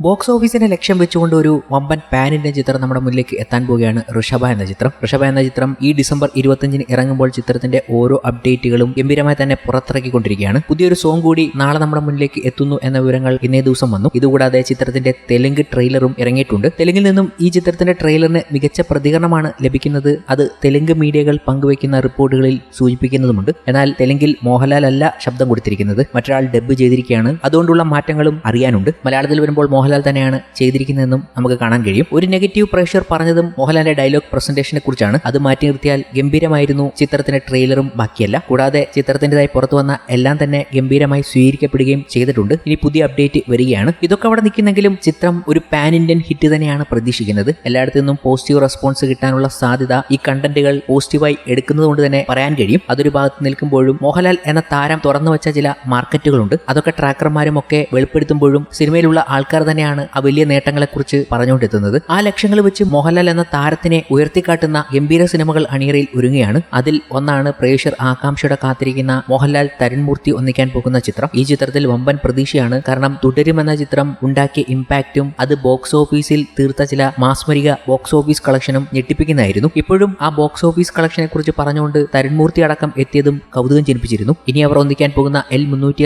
Box ഓഫീസിനെ ലക്ഷ്യം വെച്ചുകൊണ്ട് ഒരു വമ്പൻ പാനിന്റെ ചിത്രം നമ്മുടെ മുന്നിലേക്ക് എത്താൻ പോവുകയാണ് ഋഷഭ എന്ന ചിത്രം. ഋഷഭ എന്ന ചിത്രം ഈ ഡിസംബർ ഇരുപത്തഞ്ചിന് ഇറങ്ങുമ്പോൾ ചിത്രത്തിന്റെ ഓരോ അപ്ഡേറ്റുകളും ഗംഭീരമായി തന്നെ പുറത്തിറക്കിക്കൊണ്ടിരിക്കുകയാണ്. പുതിയൊരു സോങ് കൂടി നാളെ നമ്മുടെ മുന്നിലേക്ക് എത്തുന്നു എന്ന വിവരങ്ങൾ ഇന്നേ ദിവസം വന്നു. ഇതുകൂടാതെ ചിത്രത്തിന്റെ തെലുങ്ക് ട്രെയിലറും ഇറങ്ങിയിട്ടുണ്ട്. തെലുങ്കിൽ നിന്നും ഈ ചിത്രത്തിന്റെ ട്രെയിലറിന് മികച്ച പ്രതികരണമാണ് ലഭിക്കുന്നത്. അത് തെലുങ്ക് മീഡിയകൾ പങ്കുവയ്ക്കുന്ന റിപ്പോർട്ടുകളിൽ സൂചിപ്പിക്കുന്നതുമുണ്ട്. എന്നാൽ തെലുങ്കിൽ മോഹൻലാൽ അല്ല ശബ്ദം കൊടുത്തിരിക്കുന്നത്. മറ്റൊരാൾ ഡബ്ബ് ചെയ്തിരിക്കുകയാണ്. അതുകൊണ്ടുള്ള മാറ്റങ്ങളും അറിയാനുണ്ട്. മലയാളത്തിൽ വരുമ്പോൾ മോഹൻലാൽ തന്നെയാണ് ചെയ്തിരിക്കുന്നതെന്നും നമുക്ക് കാണാൻ കഴിയും. ഒരു നെഗറ്റീവ് പ്രഷർ പറഞ്ഞതും മോഹൻലാലിന്റെ ഡയലോഗ് പ്രസന്റേഷനെ കുറിച്ചാണ്. അത് മാറ്റി നിർത്തിയാൽ ഗംഭീരമായിരുന്നു ചിത്രത്തിന്റെ ട്രെയിലറും ബാക്കിയല്ല. കൂടാതെ ചിത്രത്തിന്റെതായി പുറത്തു വന്ന എല്ലാം തന്നെ ഗംഭീരമായി സ്വീകരിക്കപ്പെടുകയും ചെയ്തിട്ടുണ്ട്. ഇനി പുതിയ അപ്ഡേറ്റ് വരികയാണ്. ഇതൊക്കെ അവിടെ നിൽക്കുന്നെങ്കിലും ചിത്രം ഒരു പാൻ ഇന്ത്യൻ ഹിറ്റ് തന്നെയാണ് പ്രതീക്ഷിക്കുന്നത്. എല്ലായിടത്തു നിന്നും പോസിറ്റീവ് റെസ്പോൺസ് കിട്ടാനുള്ള സാധ്യത ഈ കണ്ടന്റുകൾ പോസിറ്റീവായി എടുക്കുന്നത് കൊണ്ട് തന്നെ പറയാൻ കഴിയും. അതൊരു ഭാഗത്ത് നിൽക്കുമ്പോഴും മോഹൻലാൽ എന്ന താരം തുറന്നു വെച്ച ചില മാർക്കറ്റുകളുണ്ട് അതൊക്കെ ട്രാക്കർമാരും ഒക്കെ വെളിപ്പെടുത്തുമ്പോഴും സിനിമയിലുള്ള ആൾക്കാർ തന്നെയാണ് ആ വലിയ നേട്ടങ്ങളെക്കുറിച്ച് പറഞ്ഞുകൊണ്ടെത്തുന്നത് ആ ലക്ഷ്യങ്ങൾ വെച്ച് മോഹൻലാൽ എന്ന താരത്തിനെ ഉയർത്തിക്കാട്ടുന്ന ഗംഭീര സിനിമകൾ അണിയറയിൽ ഒരുങ്ങുകയാണ്. അതിൽ ഒന്നാണ് പ്രേക്ഷർ ആകാംക്ഷയുടെ കാത്തിരിക്കുന്ന മോഹൻലാൽ തരുൺമൂർത്തി ഒന്നിക്കാൻ പോകുന്ന ചിത്രം. ഈ ചിത്രത്തിൽ വമ്പൻ പ്രതീക്ഷയാണ്. കാരണം തുടരും എന്ന ചിത്രം ഉണ്ടാക്കിയ ഇമ്പാക്റ്റും അത് ബോക്സ് ഓഫീസിൽ തീർത്ത ചില മാസ്മരിക ബോക്സ് ഓഫീസ് കളക്ഷനും ഞെട്ടിപ്പിക്കുന്നതായിരുന്നു. ഇപ്പോഴും ആ ബോക്സ് ഓഫീസ് കളക്ഷനെ കുറിച്ച് പറഞ്ഞുകൊണ്ട് തരുൺമൂർത്തി അടക്കം എത്തിയതും കൗതുകം ജനിപ്പിച്ചിരുന്നു. ഇനി അവർ ഒന്നിക്കാൻ പോകുന്ന എൽ മുന്നൂറ്റി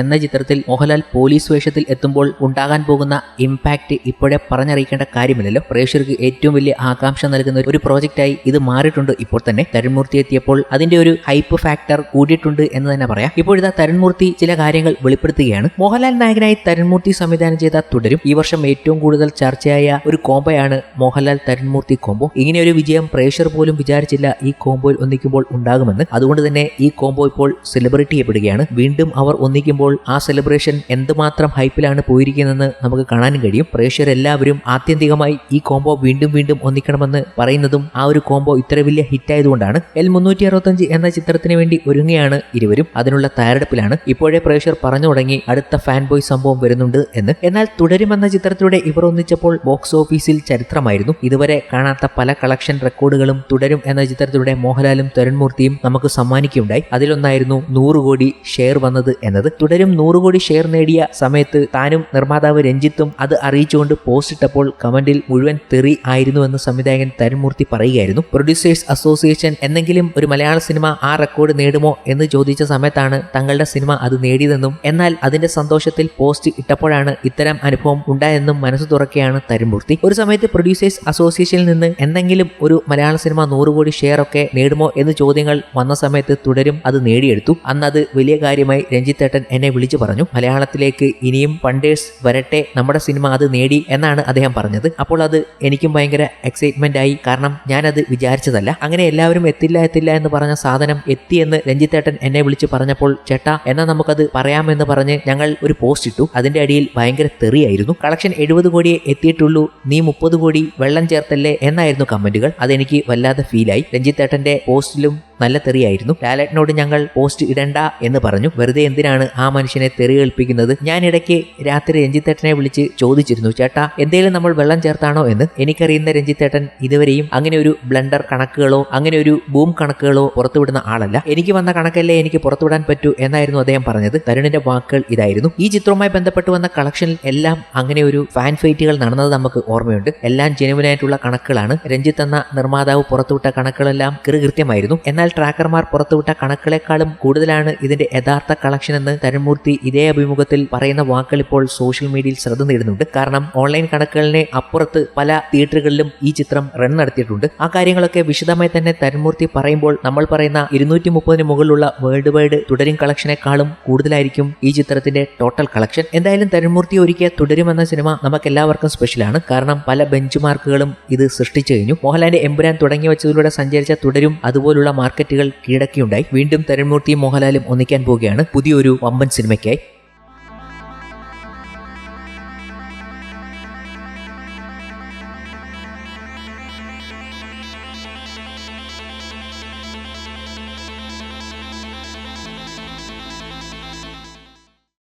എന്ന ചിത്രത്തിൽ മോഹൻലാൽ പോലീസ് വേഷത്തിൽ എത്തുമ്പോൾ ഉണ്ടാകാൻ പോകുന്ന ഇമ്പാക്റ്റ് ഇപ്പോഴേ പറഞ്ഞറിയിക്കേണ്ട കാര്യമില്ലല്ലോ. പ്രേക്ഷകർക്ക് ഏറ്റവും വലിയ ആകാംക്ഷ നൽകുന്ന ഒരു പ്രോജക്റ്റായി ഇത് മാറിയിട്ടുണ്ട്. ഇപ്പോൾ തന്നെ തരുൺമൂർത്തി എത്തിയപ്പോൾ അതിന്റെ ഒരു ഹൈപ്പ് ഫാക്ടർ കൂടിയിട്ടുണ്ട് എന്ന് തന്നെ പറയാം. ഇപ്പോഴിതാ തരുൺമൂർത്തി ചില കാര്യങ്ങൾ വെളിപ്പെടുത്തുകയാണ്. മോഹൻലാൽ നായകനായി തരുൺമൂർത്തി സംവിധാനം ചെയ്ത തുടരും. ഈ വർഷം ഏറ്റവും കൂടുതൽ ചർച്ചയായ ഒരു കോംബോയാണ് മോഹൻലാൽ തരുൺമൂർത്തി കോംബോ. ഇങ്ങനെ ഒരു വിജയം പ്രേക്ഷകർ പോലും വിചാരിച്ചില്ല ഈ കോംബോയിൽ ഒന്നിക്കുമ്പോൾ ഉണ്ടാകുമെന്ന്. അതുകൊണ്ട് തന്നെ ഈ കോംബോ ഇപ്പോൾ സെലിബ്രേറ്റ് ചെയ്യപ്പെടുകയാണ് വീണ്ടും അവർ ഒന്നിക്കുമ്പോൾ ആ സെലിബ്രേഷൻ എന്തുമാത്രം ഹൈപ്പിലാണ് പോയിരിക്കുന്നതെന്ന് നമുക്ക് കാണാനും കഴിയും. പ്രേക്ഷകരെല്ലാവരും ആത്യന്തികമായി ഈ കോംബോ വീണ്ടും വീണ്ടും ഒന്നിക്കണമെന്ന് പറയുന്നതും ആ ഒരു കോംബോ ഇത്ര വലിയ ഹിറ്റ് ആയതുകൊണ്ടാണ്. എൽ മുന്നൂറ്റി അറുപത്തഞ്ച് എന്ന ചിത്രത്തിന് വേണ്ടി ഒരുങ്ങുകയാണ് ഇരുവരും. അതിനുള്ള തയ്യാറെടുപ്പിലാണ് ഇപ്പോഴേ പ്രേക്ഷകർ പറഞ്ഞു തുടങ്ങി അടുത്ത ഫാൻ ബോയ് സംഭവം വരുന്നുണ്ട് എന്ന്. എന്നാൽ തുടരുമെന്ന ചിത്രത്തിലൂടെ ഇവർ ഒന്നിച്ചപ്പോൾ ബോക്സ് ഓഫീസിൽ ചരിത്രമായിരുന്നു. ഇതുവരെ കാണാത്ത പല കളക്ഷൻ റെക്കോർഡുകളും തുടരും എന്ന ചിത്രത്തിലൂടെ മോഹൻലാലും തരുൺമൂർത്തിയും നമുക്ക് സമ്മാനിക്കുകയുണ്ടായി. അതിലൊന്നായിരുന്നു നൂറ് കോടി ഷെയർ വന്നത് എന്നത്. തുടരും നൂറ് കോടി ഷെയർ നേടിയ സമയത്ത് താനും നിർമ്മാതാവ് രഞ്ജിത്തും അത് അറിയിച്ചുകൊണ്ട് പോസ്റ്റ് ഇട്ടപ്പോൾ കമന്റിൽ മുഴുവൻ തെറി ആയിരുന്നുവെന്ന് സംവിധായകൻ തരുമൂർത്തി പറയുകയായിരുന്നു. പ്രൊഡ്യൂസേഴ്സ് അസോസിയേഷൻ എന്തെങ്കിലും ഒരു മലയാള സിനിമ ആ റെക്കോർഡ് നേടുമോ എന്ന് ചോദിച്ച സമയത്താണ് തങ്ങളുടെ സിനിമ അത് നേടിയതെന്നും എന്നാൽ അതിന്റെ സന്തോഷത്തിൽ പോസ്റ്റ് ഇട്ടപ്പോഴാണ് ഇത്തരം അനുഭവം ഉണ്ടായെന്നും മനസ്സ് തുറക്കുകയാണ് തരുമൂർത്തി ഒരു സമയത്ത് പ്രൊഡ്യൂസേഴ്സ് അസോസിയേഷനിൽ നിന്ന് എന്തെങ്കിലും ഒരു മലയാള സിനിമ നൂറ് കോടി ഷെയർ ഒക്കെ നേടുമോ എന്ന് ചോദ്യങ്ങൾ വന്ന സമയത്ത് തുടരും അത് നേടിയെടുത്തു. അന്നത് വലിയ കാര്യമായി രഞ്ജിത്തേട്ടൻ എന്നെ വിളിച്ചു പറഞ്ഞു. മലയാളത്തിലേക്ക് ഇനിയും ഫണ്ടേഴ്സ് വരട്ടെ നമ്മുടെ സിനിമ അത് നേടി എന്നാണ് അദ്ദേഹം പറഞ്ഞത്. അപ്പോൾ അത് എനിക്കും ഭയങ്കര എക്സൈറ്റ്മെന്റ് ആയി. കാരണം ഞാനത് വിചാരിച്ചതല്ല. അങ്ങനെ എല്ലാവരും എത്തില്ല എത്തില്ല എന്ന് പറഞ്ഞ സാധനം എത്തിയെന്ന് രഞ്ജിത്തേട്ടൻ എന്നെ വിളിച്ച് പറഞ്ഞപ്പോൾ ചേട്ടാ എന്നാൽ നമുക്കത് പറയാമെന്ന് പറഞ്ഞ് ഞങ്ങൾ ഒരു പോസ്റ്റ് ഇട്ടു. അതിന്റെ അടിയിൽ ഭയങ്കര തെറിയായിരുന്നു. കളക്ഷൻ എഴുപത് കോടിയെ എത്തിയിട്ടുള്ളൂ. നീ മുപ്പത് കോടി വെള്ളം ചേർത്തല്ലേ? എന്നായിരുന്നു കമന്റുകൾ. അതെനിക്ക് വല്ലാതെ ഫീലായി രഞ്ജിത്തേട്ടന്റെ പോസ്റ്റിലും നല്ല തെറിയായിരുന്നു. ലാലേട്ടനോട് ഞങ്ങൾ പോസ്റ്റ് ഇടണ്ട എന്ന് പറഞ്ഞു. വെറുതെ എന്തിനാണ് ആ മനുഷ്യനെ തെറി കേൾപ്പിക്കുന്നത് ഞാൻ ഇടയ്ക്ക് രാത്രി രഞ്ജിത്തേട്ടനെ വിളിച്ച് ചോദിച്ചിരുന്നു. ചേട്ടാ എന്തേലും നമ്മൾ വെള്ളം ചേർത്താണോ എന്ന്? എനിക്കറിയുന്ന രഞ്ജിത്തേട്ടൻ ഇതുവരെയും അങ്ങനെ ഒരു ബ്ലണ്ടർ കണക്കുകളോ അങ്ങനെ ഒരു ബൂം കണക്കുകളോ പുറത്തുവിടുന്ന ആളല്ല. എനിക്ക് വന്ന കണക്കല്ലേ എനിക്ക് പുറത്തുവിടാൻ പറ്റൂ എന്നായിരുന്നു അദ്ദേഹം പറഞ്ഞത്. തരുണിന്റെ വാക്കുകൾ ഇതായിരുന്നു. ഈ ചിത്രവുമായി ബന്ധപ്പെട്ട് വന്ന കളക്ഷനിൽ എല്ലാം അങ്ങനെ ഒരു ഫാൻ ഫൈറ്റുകൾ നടന്നത് നമുക്ക് ഓർമ്മയുണ്ട്. എല്ലാം ജെനുവിനായിട്ടുള്ള കണക്കുകളാണ്. രഞ്ജിത്ത് എന്ന നിർമ്മാതാവ് പുറത്തുവിട്ട കണക്കുകളെല്ലാം കൃകൃത്യമായിരുന്നു എന്നാൽ ട്രാക്കർമാർ പുറത്തുവിട്ട കണക്കുകളെക്കാളും കൂടുതലാണ് ഇതിന്റെ യഥാർത്ഥ കളക്ഷൻ എന്ന് തരുൺമൂർത്തി ഇതേ അഭിമുഖത്തിൽ പറയുന്ന വാക്കുകൾ ഇപ്പോൾ സോഷ്യൽ മീഡിയയിൽ ശ്രദ്ധ നേടുന്നുണ്ട്. കാരണം ഓൺലൈൻ കണക്കുകളിനെ അപ്പുറത്ത് പല തിയേറ്ററുകളിലും ഈ ചിത്രം റൺ നടത്തിയിട്ടുണ്ട്. ആ കാര്യങ്ങളൊക്കെ വിശദമായി തന്നെ തരുൺമൂർത്തി പറയുമ്പോൾ നമ്മൾ പറയുന്ന ഇരുന്നൂറ്റി മുപ്പതിന് മുകളിലുള്ള വേൾഡ് വൈഡ് തുടരും കളക്ഷനേക്കാളും കൂടുതലായിരിക്കും ഈ ചിത്രത്തിന്റെ ടോട്ടൽ കളക്ഷൻ. എന്തായാലും തരുൺമൂർത്തി ഒരുക്കിയ തുടരുമെന്ന സിനിമ നമുക്ക് എല്ലാവർക്കും സ്പെഷ്യലാണ്. കാരണം പല ബെഞ്ച് മാർക്കുകളും ഇത് സൃഷ്ടിച്ചു കഴിഞ്ഞു. മോഹൻലാലിന്റെ എമ്പുരാൻ തുടങ്ങി വെച്ചതിലൂടെ സഞ്ചരിച്ച തുടരും അതുപോലുള്ള മാർക്കറ്റുകൾ കീഴടക്കിയുണ്ടായി. വീണ്ടും തരൺമൂർത്തിയും മോഹൻലാലും ഒന്നിക്കാൻ പോവുകയാണ്. പുതിയൊരു വമ്പൻ സിനിമയ്ക്കായി.